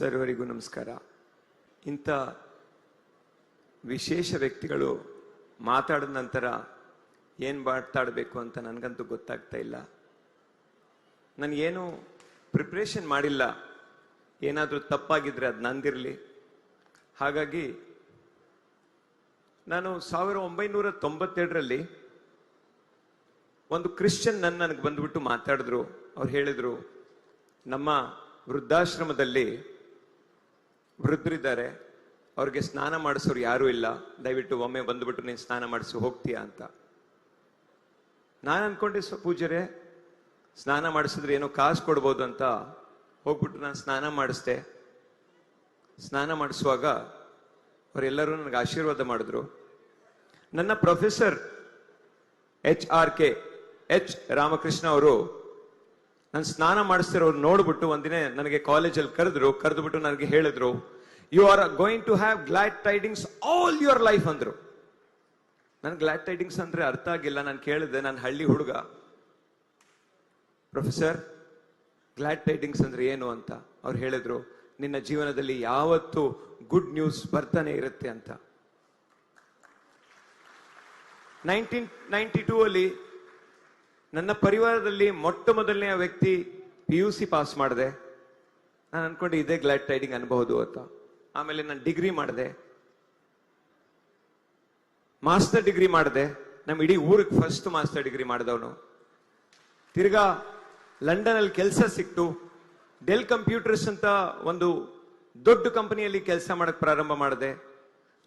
ಸರ್ವರಿಗೂ ನಮಸ್ಕಾರ. ಇಂಥ ವಿಶೇಷ ವ್ಯಕ್ತಿಗಳು ಮಾತಾಡಿದ ನಂತರ ಏನು ಮಾತಾಡಬೇಕು ಅಂತ ನನಗಂತೂ ಗೊತ್ತಾಗ್ತಾ ಇಲ್ಲ. ನನಗೇನು ಪ್ರಿಪ್ರೇಷನ್ ಮಾಡಿಲ್ಲ. ಏನಾದರೂ ತಪ್ಪಾಗಿದ್ರೆ ಅದು ನಂದಿರಲಿ. ಹಾಗಾಗಿ ನಾನು ಸಾವಿರ ಒಂಬೈನೂರ ತೊಂಬತ್ತೆರಡರಲ್ಲಿ ಒಂದು ಕ್ರಿಶ್ಚಿಯನ್ ನನ್ನ ನನಗೆ ಬಂದುಬಿಟ್ಟು ಮಾತಾಡಿದ್ರು. ಅವ್ರು ಹೇಳಿದರು, ನಮ್ಮ ವೃದ್ಧಾಶ್ರಮದಲ್ಲಿ ವೃದ್ಧರಿದ್ದಾರೆ. ಅವ್ರಿಗೆ ಸ್ನಾನ ಮಾಡಿಸೋರು ಯಾರೂ ಇಲ್ಲ. ದಯವಿಟ್ಟು ಒಮ್ಮೆ ಬಂದುಬಿಟ್ಟು ನೀನು ಸ್ನಾನ ಮಾಡಿಸಿ ಹೋಗ್ತೀಯಾ ಅಂತ. ನಾನು ಅನ್ಕೊಂಡೆ ಸ್ವ ಪೂಜರೆ ಸ್ನಾನ ಮಾಡಿಸಿದ್ರೆ ಏನೋ ಕಾಸು ಕೊಡ್ಬೋದು ಅಂತ ಹೋಗ್ಬಿಟ್ಟು ನಾನು ಸ್ನಾನ ಮಾಡಿಸ್ದೆ. ಸ್ನಾನ ಮಾಡಿಸುವಾಗ ಅವರೆಲ್ಲರೂ ನನಗೆ ಆಶೀರ್ವಾದ ಮಾಡಿದ್ರು. ನನ್ನ professor H R K, H Ramakrishna ಅವರು ನಾನು ಸ್ನಾನ ಮಾಡಿಸ್ತಿರೋರು ನೋಡ್ಬಿಟ್ಟು ಒಂದಿನ ನನಗೆ ಕಾಲೇಜಲ್ಲಿ ಕರೆದ್ರು, ಕರೆದ್ಬಿಟ್ಟು ನನಗೆ ಹೇಳಿದ್ರು you are going to have glad tidings all your life ಅಂದ್ರು. ನನ್ ಗ್ಲಾಡ್ ಟೈಡಿಂಗ್ಸ್ ಅಂದ್ರೆ ಅರ್ಥ ಆಗಿಲ್ಲ. ನಾನು ಕೇಳಿದೆ, ನಾನು ಹಳ್ಳಿ ಹುಡುಗ. ಪ್ರೊಫೆಸರ್ ಗ್ಲಾಡ್ ಟೈಡಿಂಗ್ಸ್ ಅಂದ್ರೆ ಏನು ಅಂತ? ಅವ್ರು ಹೇಳಿದ್ರು, ನಿನ್ನ ಜೀವನದಲ್ಲಿ ಯಾವತ್ತು ಗುಡ್ ನ್ಯೂಸ್ ಬರ್ತಾನೆ ಇರುತ್ತೆ, ಅಂತ. ನೈನ್ಟೀನ್, ನೈನ್ಟಿ ಟೂ ಅಲ್ಲಿ ನನ್ನ ಪರಿವಾರದಲ್ಲಿ ಮೊಟ್ಟ ಮೊದಲನೆಯ ವ್ಯಕ್ತಿ ಪಿ ಯು ಸಿ ಪಾಸ್ ಮಾಡಿದೆ. ನಾನು ಅನ್ಕೊಂಡೆ ಇದೇ ಗ್ಲಾಡ್ ಟೈಡಿಂಗ್ ಅನ್ಬಹುದು ಅಂತ. ಆಮೇಲೆ ನಾನು ಡಿಗ್ರಿ ಮಾಡಿದೆ. ಮಾಸ್ಟರ್ ಡಿಗ್ರಿ ಮಾಡಿದೆ. ನಮ್ಮ ಇಡೀ ಊರಿಗೆ ಫಸ್ಟ್ ಮಾಸ್ಟರ್ ಡಿಗ್ರಿ ಮಾಡಿದವನು. ತಿರ್ಗಾ ಲಂಡನ್ ಅಲ್ಲಿ ಕೆಲಸ ಸಿಕ್ತು. ಡೆಲ್ ಕಂಪ್ಯೂಟರ್ಸ್ ಅಂತ ಒಂದು ದೊಡ್ಡ ಕಂಪನಿಯಲ್ಲಿ ಕೆಲಸ ಮಾಡಕ್ ಪ್ರಾರಂಭ ಮಾಡಿದೆ.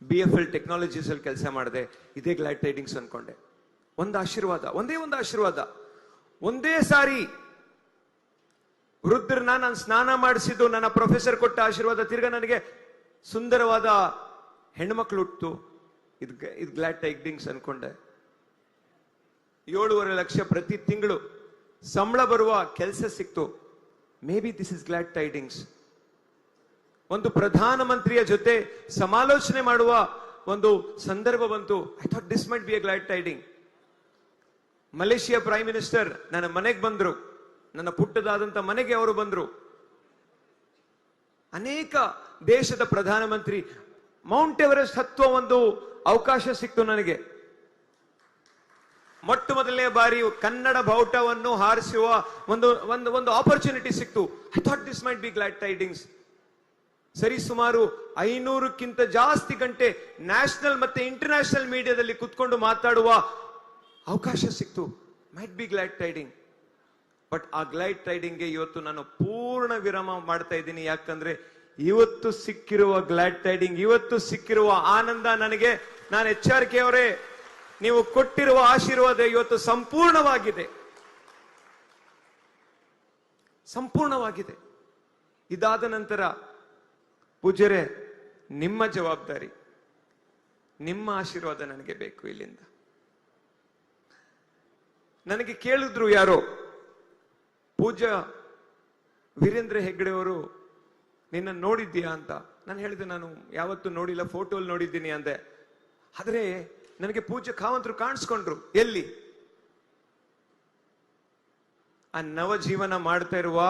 ಬಿ ಎಫ್ ಎಲ್ ಟೆಕ್ನಾಲಜೀಸ್ ಅಲ್ಲಿ ಕೆಲಸ ಮಾಡಿದೆ. ಇದೇ ಗ್ಲಾಡ್ ಟೈಡಿಂಗ್ಸ್ ಅನ್ಕೊಂಡೆ. ಒಂದು ಆಶೀರ್ವಾದ, ಒಂದೇ ಒಂದು ಆಶೀರ್ವಾದ. ಒಂದೇ ಸಾರಿ ವೃದ್ಧರನ್ನ ನಾನು ಸ್ನಾನ ಮಾಡಿಸಿದ್ದು, ನನ್ನ ಪ್ರೊಫೆಸರ್ ಕೊಟ್ಟ ಆಶೀರ್ವಾದ ತಿರ್ಗ ನನಗೆ ಸುಂದರವಾದ ಹೆಣ್ಮಕ್ಳು ಹುಟ್ಟು ಇದು ಇದು ಗ್ಲಾಡ್ ಟೈಡಿಂಗ್ಸ್ ಅನ್ಕೊಂಡೆ. ಏಳೂವರೆ ಲಕ್ಷ ಪ್ರತಿ ತಿಂಗಳು ಸಂಬಳ ಬರುವ ಕೆಲಸ ಸಿಕ್ತು. Maybe this is glad tidings ಒಂದು ಪ್ರಧಾನಮಂತ್ರಿಯ ಜೊತೆ ಸಮಾಲೋಚನೆ ಮಾಡುವ ಒಂದು ಸಂದರ್ಭ ಬಂತು. I thought this might be a glad tiding Malaysia prime minister ನನ್ನ ಮನೆಗೆ ಬಂದರು. ನನ್ನ ಪುಟ್ಟದಾದಂಥ ಮನೆಗೆ ಅವರು ಬಂದರು. ಅನೇಕ ದೇಶದ ಪ್ರಧಾನಮಂತ್ರಿ, ಮೌಂಟ್ ಎವರೆಸ್ಟ್ ಹತ್ತುವ ಒಂದು ಅವಕಾಶ ಸಿಕ್ತು ನನಗೆ. ಮೊಟ್ಟ ಮೊದಲನೇ ಬಾರಿ ಕನ್ನಡ ಬಾವುಟವನ್ನು ಹಾರಿಸುವ ಒಂದು ಒಂದು ಒಂದು ಆಪರ್ಚುನಿಟಿ ಸಿಕ್ತು. I thought this might be glad tidings ಸರಿ, ಸುಮಾರು ಐನೂರಕ್ಕಿಂತ ಜಾಸ್ತಿ ಗಂಟೆ ನ್ಯಾಷನಲ್ ಮತ್ತೆ ಇಂಟರ್ನ್ಯಾಷನಲ್ ಮೀಡಿಯಾದಲ್ಲಿ ಕುತ್ಕೊಂಡು ಮಾತಾಡುವ ಅವಕಾಶ ಸಿಕ್ತು. Might be glad tidings but ಆ ಗ್ಲೈಡ್ ಟೈಡಿಂಗ್ಗೆ ಇವತ್ತು ನಾನು ಪೂರ್ಣ ವಿರಾಮ ಮಾಡ್ತಾ ಇದ್ದೀನಿ. ಯಾಕಂದ್ರೆ ಇವತ್ತು ಸಿಕ್ಕಿರುವ ಗ್ಲಾಡ್ ಟೈಡಿಂಗ್ ಇವತ್ತು ಸಿಕ್ಕಿರುವ ಆನಂದ ನನಗೆ, ನಾನು ಎಚ್ಚರಿಕೆ ಅವರೇ ನೀವು ಕೊಟ್ಟಿರುವ ಆಶೀರ್ವಾದ ಇವತ್ತು ಸಂಪೂರ್ಣವಾಗಿದೆ. ಸಂಪೂರ್ಣವಾಗಿದೆ. ಇದಾದ ನಂತರ ಪೂಜರೆ ನಿಮ್ಮ ಜವಾಬ್ದಾರಿ, ನಿಮ್ಮ ಆಶೀರ್ವಾದ ನನಗೆ ಬೇಕು ಇಲ್ಲಿಂದ. ನನಗೆ ಕೇಳಿದ್ರು ಯಾರೋ, ಪೂಜ್ಯ ವೀರೇಂದ್ರ ಹೆಗ್ಡೆಯವರು ನಿನ್ನ ನೋಡಿದ್ದೀಯಾ ಅಂತ. ನಾನು ಹೇಳಿದೆ, ನಾನು ಯಾವತ್ತೂ ನೋಡಿಲ್ಲ, ಫೋಟೋಲ್ ನೋಡಿದ್ದೀನಿ ಅಂದೆ. ಆದ್ರೆ ನನಗೆ ಪೂಜ್ಯ ಕಾವಂತರು ಕಾಣಿಸ್ಕೊಂಡ್ರು. ಎಲ್ಲಿ? ಆ ನವಜೀವನ ಮಾಡ್ತಾ ಇರುವ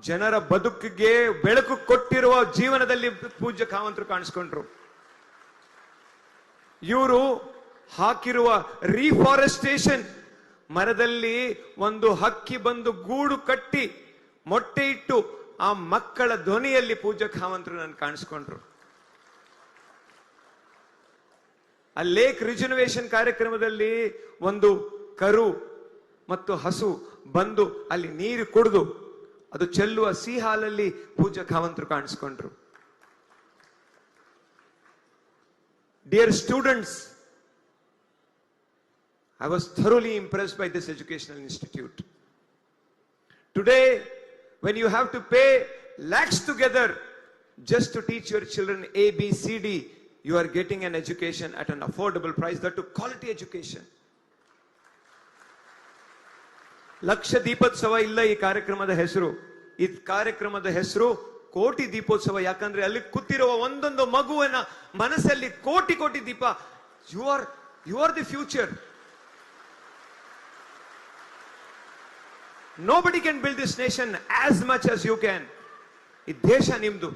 ಜನರ ಬದುಕಿಗೆ ಬೆಳಕು ಕೊಟ್ಟಿರುವ ಜೀವನದಲ್ಲಿ ಪೂಜ್ಯ ಕಾವಂತರು ಕಾಣಿಸ್ಕೊಂಡ್ರು. ಇವರು ಹಾಕಿರುವ ರೀಫಾರೆಸ್ಟೇಷನ್ ಮರದಲ್ಲಿ ಒಂದು ಹಕ್ಕಿ ಬಂದು ಗೂಡು ಕಟ್ಟಿ ಮೊಟ್ಟೆ ಇಟ್ಟು ಆ ಮಕ್ಕಳ ಧ್ವನಿಯಲ್ಲಿ ಪೂಜ್ಯ ಖಾವಂತರು ನಾನು ಕಾಣಿಸ್ಕೊಂಡ್ರು. ಆ ಲೇಕ್ ರಿಜರ್ವೇಶನ್ ಕಾರ್ಯಕ್ರಮದಲ್ಲಿ ಒಂದು ಕರು ಮತ್ತು ಹಸು ಬಂದು ಅಲ್ಲಿ ನೀರು ಕುಡಿದು ಅದು ಚೆಲ್ಲುವ ಸಿ ಹಾಲಲ್ಲಿ ಪೂಜ್ಯ ಖಾವಂತರು ಕಾಣಿಸ್ಕೊಂಡ್ರು. Dear students I was thoroughly impressed by this educational institute. Today, when you have to pay lakhs together just to teach your children A, B, C, D, you are getting an education at an affordable price, that to quality education. Laksha Deepotsava ಇಲ್ಲ ಈ ಕಾರ್ಯಕ್ರಮದ ಹೆಸರು ಈ ಕಾರ್ಯಕ್ರಮದ ಹೆಸರು ಕೋಟಿ ದೀಪೋತ್ಸವ ಯಾಕಂದ್ರೆ ಅಲ್ಲಿ ಕೂತಿರುವ ಒಂದೊಂದು ಮಗುವಿನ ಮನಸ್ಸಲ್ಲಿ ಕೋಟಿ ಕೋಟಿ ದೀಪ you are you are the future nobody can build this nation as much as you can ಈ ದೇಶ ನಿಮ್ದು.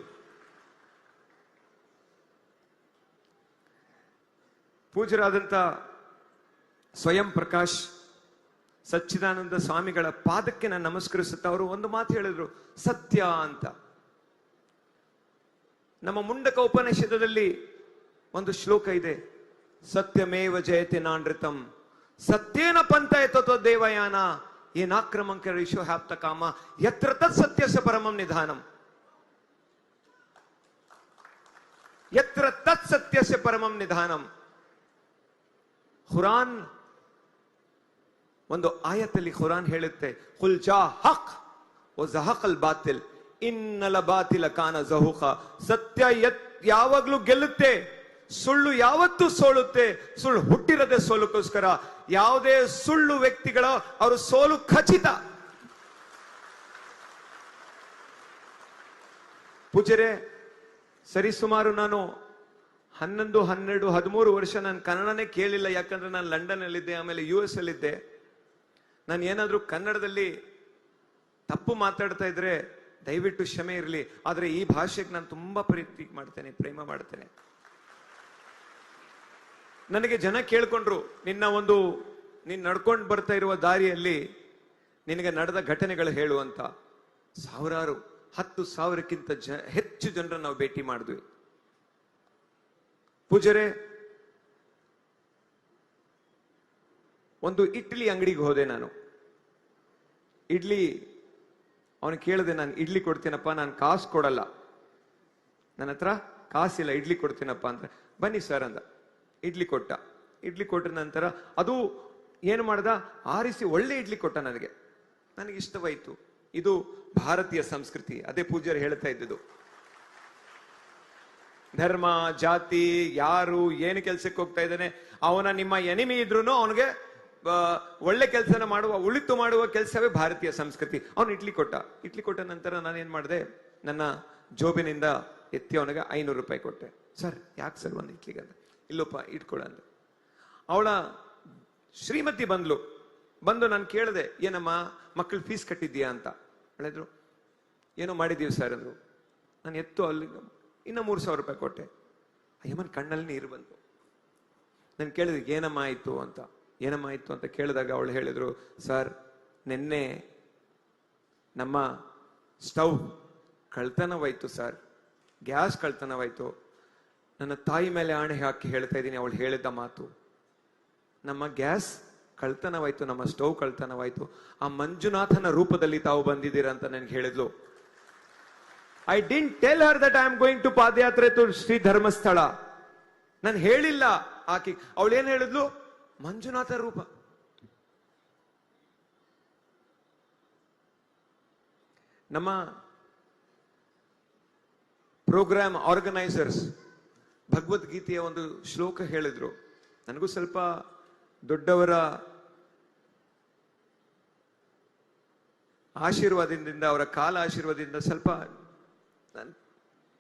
ಪೂಜರಾದಂಥ ಸ್ವಯಂ ಪ್ರಕಾಶ್ ಸಚ್ಚಿದಾನಂದ ಸ್ವಾಮಿಗಳ ಪಾದಕ್ಕೆ ನಾನು ನಮಸ್ಕರಿಸುತ್ತಾ ಅವರು ಒಂದು ಮಾತು ಹೇಳಿದ್ರು, ಸತ್ಯ ಅಂತ. ನಮ್ಮ ಮುಂಡಕ ಉಪನಿಷದದಲ್ಲಿ ಒಂದು ಶ್ಲೋಕ ಇದೆ, ಸತ್ಯಮೇವ ಜಯತೆ ನಾನೃತಂ. ಸತ್ಯೇನ ಪಂಥ ಎತ್ತತ್ವ ದೇವಯಾನ. ಏನಾಕ್ರಮಂಕ ರಿಷು ಹ್ಯಾಪ್ತ ಕಾಮ ಎತ್ರ ತತ್ ಸತ್ಯಸ್ಯ ಪರಮಂ ನಿಧಾನಂ. ಎತ್ರ ತತ್ ಸತ್ಯಸ್ಯ ಪರಮಂ ನಿಧಾನಂ. ಖುರಾನ್, ಒಂದು ಆಯತಲ್ಲಿ ಖುರಾನ್ ಹೇಳುತ್ತೆ ಕುಲ್ ಜಾ ಹಕ್ ಜಹಕ್ ಅಲ್ ಬಾತಿಲ್, ಇನ್ನಲ ಬಾತಿಲ ಕಾನ ಜಹುಖ ಸತ್ಯ ಯಾವಾಗ್ಲೂ ಗೆಲ್ಲುತ್ತೆ, ಸುಳ್ಳು ಯಾವತ್ತೂ ಸೋಳುತ್ತೆ ಸುಳ್ಳು ಹುಟ್ಟಿರದೆ ಸೋಲಕ್ಕೋಸ್ಕರ ಯಾವುದೇ ಸುಳ್ಳು ವ್ಯಕ್ತಿಗಳ ಅವರು ಸೋಲು ಖಚಿತ. ಪೂಜರೆ ಸರಿಸುಮಾರು ನಾನು ಹನ್ನೊಂದು, ಹನ್ನೆರಡು, ಹದಿಮೂರು ವರ್ಷ ನಾನು ಕನ್ನಡನೇ ಕೇಳಿಲ್ಲ, ಯಾಕಂದ್ರೆ ನಾನು ಲಂಡನ್ ಅಲ್ಲಿದ್ದೆ ಆಮೇಲೆ ಯು ಎಸ್ ಅಲ್ಲಿದ್ದೆ. ನಾನು ಏನಾದರೂ ಕನ್ನಡದಲ್ಲಿ ತಪ್ಪು ಮಾತಾಡ್ತಾ ಇದ್ರೆ ದಯವಿಟ್ಟು ಕ್ಷಮೆ ಇರಲಿ. ಆದರೆ ಈ ಭಾಷೆಗೆ ನಾನು ತುಂಬಾ ಪ್ರೀತಿ ಮಾಡ್ತೇನೆ, ಪ್ರೇಮ ಮಾಡ್ತೇನೆ. ನನಗೆ ಜನ ಕೇಳ್ಕೊಂಡ್ರು, ನಿನ್ನ ಒಂದು, ನೀನ್ ನಡ್ಕೊಂಡು ಬರ್ತಾ ಇರುವ ದಾರಿಯಲ್ಲಿ ನಿನಗೆ ನಡೆದ ಘಟನೆಗಳು ಹೇಳು ಅಂತ. ಸಾವಿರಾರು, ಹತ್ತು ಸಾವಿರಕ್ಕಿಂತ ಜ, ಹೆಚ್ಚು ಜನರನ್ನು ನಾವು ಭೇಟಿ ಮಾಡಿದ್ವಿ. ಪೂಜರೆ, ಒಂದು ಇಡ್ಲಿ ಅಂಗಡಿಗೆ ಹೋದೆ ನಾನು. ಇಡ್ಲಿ, ಅವನು ಕೇಳಿದೆ, ನಾನು ಇಡ್ಲಿ ಕೊಡ್ತೀನಪ್ಪ, ನಾನು ಕಾಸು ಕೊಡಲ್ಲ. ನನ್ನ ಹತ್ರ ಕಾಸಿಲ್ಲ, ಇಡ್ಲಿ ಕೊಡ್ತೀನಪ್ಪ ಅಂತ. ಬನ್ನಿ ಸರ್, ಅಂದ. ಇಡ್ಲಿ ಕೊಟ್ಟ. ಇಡ್ಲಿ ಕೊಟ್ಟ ನಂತರ ಅದು ಏನು ಮಾಡ್ದ? ಆರಿಸಿ ಒಳ್ಳೆ ಇಡ್ಲಿ ಕೊಟ್ಟ ನನಗೆ. ನನಗೆ ಇಷ್ಟವಾಯಿತು. ಇದು ಭಾರತೀಯ ಸಂಸ್ಕೃತಿ. ಅದೇ ಪೂಜ್ಯರು ಹೇಳ್ತಾ ಇದ್ದುದು ಧರ್ಮ, ಜಾತಿ, ಯಾರು, ಏನು ಕೆಲ್ಸಕ್ಕೆ ಹೋಗ್ತಾ ಇದ್ದಾನೆ, ಅವನ ನಿಮ್ಮ ಎನಿಮಿ ಇದ್ರು ಅವನಿಗೆ ಒಳ್ಳೆ ಕೆಲಸನ ಮಾಡುವ, ಉಳಿತು ಮಾಡುವ ಕೆಲಸವೇ ಭಾರತೀಯ ಸಂಸ್ಕೃತಿ. ಅವನು ಇಡ್ಲಿ ಕೊಟ್ಟ. ಇಡ್ಲಿ ಕೊಟ್ಟ ನಂತರ ನಾನು ಏನ್ ಮಾಡಿದೆ? ನನ್ನ ಜೋಬಿನಿಂದ ಎತ್ತಿ ಅವನಿಗೆ ಐನೂರು ರೂಪಾಯಿ ಕೊಟ್ಟೆ. ಸರ್, ಯಾಕೆ ಸರ್ ಒಂದು ಇಡ್ಲಿಗೆ ಅಂತ ಇಲ್ಲಪ್ಪ, ಇಟ್ಕೊಳ ಅಂತ ಅವಳ ಶ್ರೀಮತಿ ಬಂದ್ಲು. ಬಂದು ನಾನು ಕೇಳಿದೆ, ಏನಮ್ಮ ಮಕ್ಕಳು ಫೀಸ್ ಕಟ್ಟಿದ್ಯಾ ಅಂತ. ಹೇಳಿದ್ರು, ಏನೋ ಮಾಡಿದ್ದೀವಿ ಸರ್ ಅಂದರು. ನಾನು ಎತ್ತು ಅಲ್ಲಿ, ಇನ್ನ ಮೂರು ಸಾವಿರ ರೂಪಾಯಿ ಕೊಟ್ಟೆ. ಅಯ್ಯಮ್ಮನ ಕಣ್ಣಲ್ಲಿ ನೀರು ಬಂತು. ನಾನು ಕೇಳಿದೆ, ಏನಮ್ಮ ಆಯ್ತು ಅಂತ. ಏನಮ್ಮ ಆಯ್ತು ಅಂತ ಕೇಳಿದಾಗ ಅವಳು ಹೇಳಿದ್ರು ಸರ್ ನಿನ್ನೆ ನಮ್ಮ ಸ್ಟವ್ ಕಳ್ತನವಾಯ್ತು ಸರ್ ಗ್ಯಾಸ್ ಕಳ್ತನವಾಯ್ತು. ನನ್ನ ತಾಯಿ ಮೇಲೆ ಆಣೆ ಹಾಕಿ ಹೇಳ್ತಾ ಇದ್ದೀನಿ, ಅವಳು ಹೇಳಿದ ಮಾತು. ನಮ್ಮ ಗ್ಯಾಸ್ ಕಳ್ತನವಾಯ್ತು, ನಮ್ಮ ಸ್ಟವ್ ಕಳ್ತನವಾಯ್ತು. ಆ ಮಂಜುನಾಥನ ರೂಪದಲ್ಲಿ ತಾವು ಬಂದಿದ್ದೀರ ಅಂತ ನನಗೆ ಹೇಳಿದ್ಲು. I didn't tell her that I am going to ಪಾದಯಾತ್ರೆ ಟು ಶ್ರೀ ಧರ್ಮಸ್ಥಳ ನಾನು ಹೇಳಿಲ್ಲ ಆಕೆ. ಅವಳು ಏನು ಹೇಳಿದ್ಲು? ಮಂಜುನಾಥ ರೂಪ. ನಮ್ಮ ಪ್ರೋಗ್ರಾಮ್ ಆರ್ಗನೈಸರ್ಸ್ ಭಗವದ್ಗೀತೆಯ ಒಂದು ಶ್ಲೋಕ ಹೇಳಿದ್ರು. ನನಗೂ ಸ್ವಲ್ಪ ದೊಡ್ಡವರ ಆಶೀರ್ವಾದದಿಂದ, ಅವರ ಕಾಲ ಆಶೀರ್ವಾದದಿಂದ ಸ್ವಲ್ಪ ನಾನು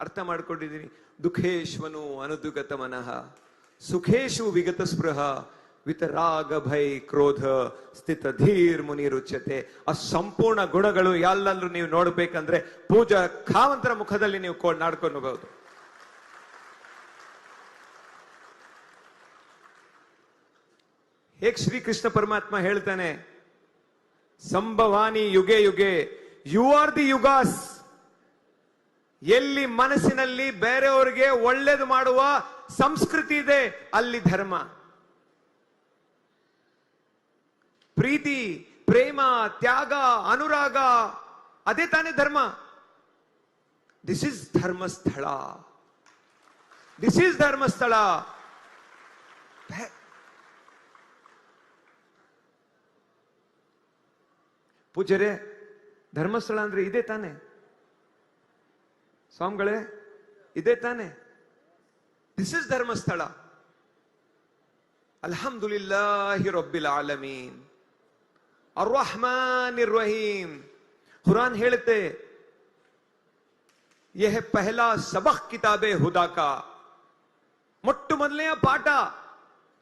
ಅರ್ಥ ಮಾಡ್ಕೊಂಡಿದ್ದೀನಿ. ದುಃಖೇಶ್ವನು ಅನುದುಗತ ಮನಃ, ಸುಖೇಶು ವಿಗತ ಸ್ಪೃಹ ವಿತರಾಗ ಭೈ ಕ್ರೋಧ, ಸ್ಥಿತ ಧೀರ್ ಮುನಿ ರುಚ್ಯತೆ. ಆ ಸಂಪೂರ್ಣ ಗುಣಗಳು ಎಲ್ಲಲ್ಲೂ ನೀವು ನೋಡ್ಬೇಕಂದ್ರೆ ಪೂಜಾ ಖಾವಂತರ ಮುಖದಲ್ಲಿ ನೀವು ಕೋ ಹೇಗ್ ಶ್ರೀಕೃಷ್ಣ ಪರಮಾತ್ಮ ಹೇಳ್ತಾನೆ, ಸಂಭವಾನಿ ಯುಗೆ ಯುಗೆ ಯು ಆರ್ ದಿ ಯುಗಾಸ್ ಎಲ್ಲಿ ಮನಸ್ಸಿನಲ್ಲಿ ಬೇರೆಯವರಿಗೆ ಒಳ್ಳೇದು ಮಾಡುವ ಸಂಸ್ಕೃತಿ ಇದೆ, ಅಲ್ಲಿ ಧರ್ಮ. ಪ್ರೀತಿ, ಪ್ರೇಮ, ತ್ಯಾಗ, ಅನುರಾಗ, ಅದೇ ತಾನೇ ಧರ್ಮ. This is Dharmasthala. This is Dharmasthala. ಹೇ. ಪೂಜ್ಯರೇ, ಧರ್ಮಸ್ಥಳ ಅಂದ್ರೆ ಇದೇ ತಾನೆ? ಸ್ವಾಮಿಗಳೇ, ಇದೇ ತಾನೆ? This is Dharmasthala. ಅಲ್ಹಮ್ದುಲಿಲ್ಲಾಹಿ ರಬ್ಬಿಲ್ ಆಲಮೀನ್. ಅರ್ವಾಹ್ಮಾನ್ ರಹೀಂ ಹುರಾನ್ ಹೇಳುತ್ತೆ, ಯಹ ಪಹಲಾ ಸಬಕ್ ಕಿತಾಬೆ ಹುದಾಕ. ಮೊಟ್ಟ ಮೊದಲನೆಯ ಪಾಠ,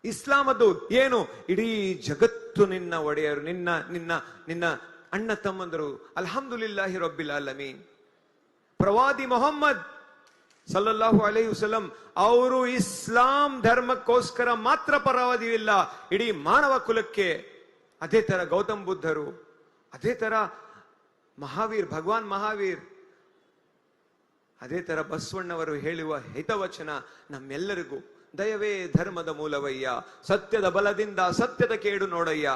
ಇಸ್ಲಾಮದ್ದು. ಏನು? ಇಡೀ ಜಗತ್ತು ನಿನ್ನ ಒಡೆಯರು, ನಿನ್ನ ನಿನ್ನ ನಿನ್ನ ಅಣ್ಣ ತಮ್ಮಂದರು, ಅಲ್ಹಮ್ದುಲಿಲ್ಲಾಹಿ ರಬ್ಬಿಲ್ ಆಲಮೀನ್. ಪ್ರವಾದಿ ಮೊಹಮ್ಮದ್ ಸಲ್ಲಲ್ಲಾಹು ಅಲೈ ವಸಲಂ ಅವರು ಇಸ್ಲಾಂ ಧರ್ಮಕ್ಕೋಸ್ಕರ ಮಾತ್ರ ಪರವಾದಿಲ್ಲ ಇಡೀ ಮಾನವ ಕುಲಕ್ಕೆ. ಅದೇ ತರ ಗೌತಮ್ ಬುದ್ಧರು, ಅದೇ ತರ ಮಹಾವೀರ್, ಭಗವಾನ್ ಮಹಾವೀರ್, ಅದೇ ತರ ಬಸವಣ್ಣವರು ಹೇಳುವ ಹಿತವಚನ ನಮ್ಮೆಲ್ಲರಿಗೂ. ದಯವೇ ಧರ್ಮದ ಮೂಲವಯ್ಯ, ಸತ್ಯದ ಬಲದಿಂದ ಸತ್ಯದ ಕೇಡು ನೋಡಯ್ಯ.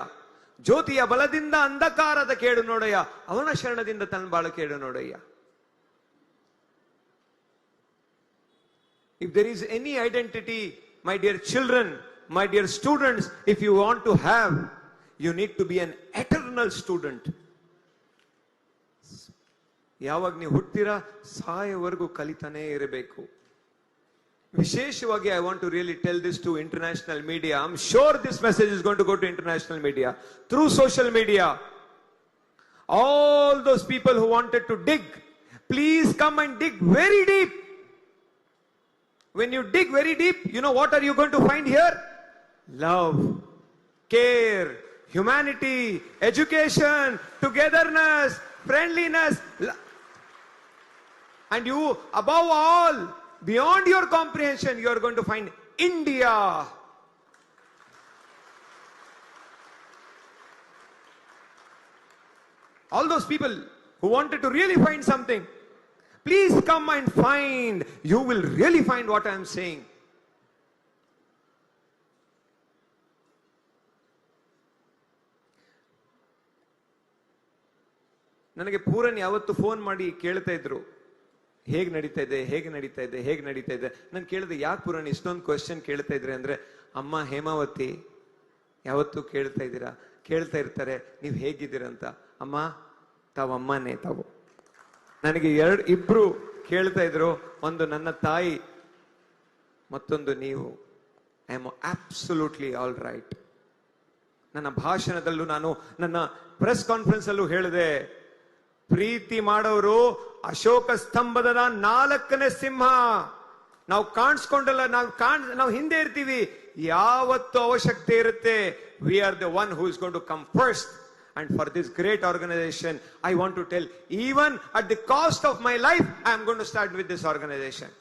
ಜ್ಯೋತಿಯ ಬಲದಿಂದ ಅಂಧಕಾರದ ಕೇಡು ನೋಡಯ್ಯ ಅವನ ಶರಣದಿಂದ ತನ್ನ ಬಾಳ ಕೇಡು ನೋಡಯ್ಯ if there is any identity, my dear children, my dear students, if you want to have, you need to be an eternal student. ಯಾವಾಗ ನೀವು ಹುಟ್ತೀರಾ ಸಾಯವರೆಗೂ ಕಲಿತಾನೇ ಇರಬೇಕು ವಿಶೇಷವಾಗಿ I want to really tell this to international media I am sure this message is gone to go to international media through social media all those people who wanted to dig please come and dig very deep When you dig very deep, you know what are you going to find here? Love, care, humanity, education, togetherness, friendliness. lo- And you, above all, beyond your comprehension, you are going to find India. All those people who wanted to really find something, please come and find. You will really find what I am saying. ನನಗೆ Pooran ಯಾವತ್ತು phone ಮಾಡಿ ಕೇಳ್ತಾ ಇದ್ರು ಹೇಗ್ ನಡೀತಾ ಇದೆ, ಹೇಗೆ ನಡೀತಾ ಇದೆ, ಹೇಗೆ ನಡೀತಾ ಇದೆ? ನಾನು ಕೇಳಿದೆ, ಯಾಕೆ ಪುರಾಣ ಇಷ್ಟೊಂದು ಕ್ವಶನ್ ಕೇಳ್ತಾ ಇದ್ರೆ ಅಂದ್ರೆ, ಅಮ್ಮ ಹೇಮಾವತಿ, ಯಾವತ್ತು ಕೇಳ್ತಾ ಇದ್ದೀರಾ? ಕೇಳ್ತಾ ಇರ್ತಾರೆ, ನೀವು ಹೇಗಿದ್ದೀರಂತ ಅಮ್ಮ, ತಾವು ಅಮ್ಮನೇ, ತಾವು. ನನಗೆ ಎರಡು, ಇಬ್ರು ಕೇಳ್ತಾ ಇದ್ರು, ಒಂದು ನನ್ನ ತಾಯಿ, ಮತ್ತೊಂದು ನೀವು. I am absolutely all right ನನ್ನ ಭಾಷಣದಲ್ಲೂ ನಾನು, ನನ್ನ ಪ್ರೆಸ್ ಕಾನ್ಫರೆನ್ಸ್ ಅಲ್ಲೂ ಹೇಳಿದೆ ಪ್ರೀತಿ ಮಾಡೋರು ಅಶೋಕ ಸ್ತಂಭದ ನಾಲ್ಕನೇ ಸಿಂಹ. ನಾವು ಕಾಣಿಸ್ಕೊಂಡಲ್ಲ, ನಾವು ಕಾಣ್, ನಾವು ಹಿಂದೆ ಇರ್ತೀವಿ. ಯಾವತ್ತು ಅವಶ್ಯಕತೆ ಇರುತ್ತೆ. We are the one who is gonna to come first and for this great organisation I want to tell even at the cost of my life I am gonna to start with this organisation